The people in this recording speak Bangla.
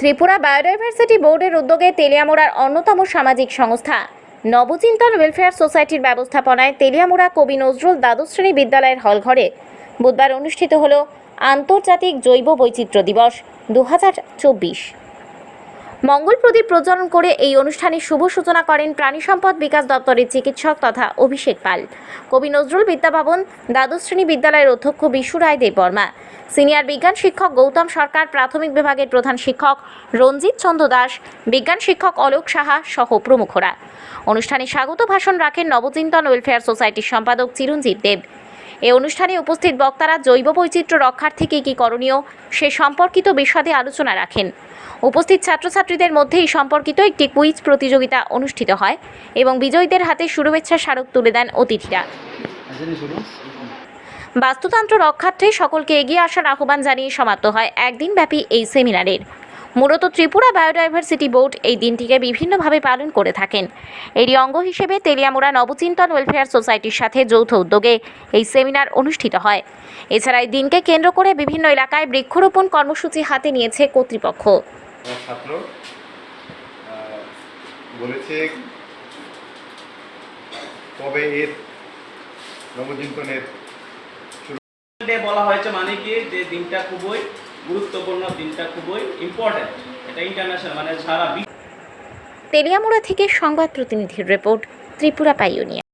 ত্রিপুরা বায়োডাইভার্সিটি বোর্ডের উদ্যোগে তেলিয়ামুড়ার অন্যতম সামাজিক সংস্থা। নবচিন্তন ওয়েলফেয়ার সোসাইটির ব্যবস্থাপনায় তেলিয়ামুড়া কবি নজরুল দ্বাদশ শ্রেণি বিদ্যালয়ের হলঘরে বুধবার অনুষ্ঠিত হল আন্তর্জাতিক জৈব বৈচিত্র্য দিবস দু হাজার চব্বিশ। মঙ্গল প্রদীপ প্রজ্বলন করে এই অনুষ্ঠানে শুভ সূচনা করেন প্রাণী সম্পদ বিকাশ দপ্তরের চিকিৎসক তথা অভিষেক পাল। কবি নজরুল বিদ্যাভবন দ্বাদশ শ্রেণি বিদ্যালয়ের অধ্যক্ষ বিশু রায় দেববর্মা। সিনিয়র বিজ্ঞান শিক্ষক গৌতম সরকার, প্রাথমিক বিভাগের প্রধান শিক্ষক রঞ্জিত চন্দ্র দাস, বিজ্ঞান শিক্ষক অলোক সাহা সহ প্রমুখরা। অনুষ্ঠানে স্বাগত ভাষণ রাখেন নবচিন্তন ওয়েলফেয়ার সোসাইটির সম্পাদক চিরঞ্জিত দেব। এ অনুষ্ঠানে উপস্থিত বক্তারা জৈব বৈচিত্র্য রক্ষার্থে কী কী করণীয় সে সম্পর্কিত বিশদে আলোচনা রাখেন। উপস্থিত ছাত্রছাত্রীদের মধ্যে এই সম্পর্কিত একটি কুইজ প্রতিযোগিতা অনুষ্ঠিত হয় এবং বিজয়ীদের হাতে শুভেচ্ছা স্মারক তুলে দেন অতিথিরা। শুরু বাস্তুতন্ত্র রক্ষার্থে সকলকে এগিয়ে আসার আহ্বান জানিয়ে সমাপ্ত হয় একদিন ব্যাপী এই সেমিনারের। মূলত ত্রিপুরা বায়োডাইভার্সিটি বোর্ড এই দিনটিকে বিভিন্নভাবে পালন করে থাকেন। এরই অঙ্গ হিসেবে তেলিয়ামুড়া নবচিন্তন ওয়েলফেয়ার সোসাইটির সাথে যৌথ উদ্যোগে এই সেমিনার অনুষ্ঠিত হয়। এছাড়া এই দিনকে কেন্দ্র করে বিভিন্ন এলাকায় বৃক্ষরোপণ কর্মসূচি হাতে নিয়েছে কর্তৃপক্ষ। ছাত্র বলেছে, কবে এর নবচিন্তনের ডে বলা হয়েছে মানে কি? যে দিনটা খুবই গুরুত্বপূর্ণ, দিনটা খুবই ইম্পর্টেন্ট এটা ইন্টারন্যাশনাল মানে সারা তেলিয়ামুড়া থেকে সংবাদ প্রতিনিধির রিপোর্ট, ত্রিপুরা পাইওনিয়া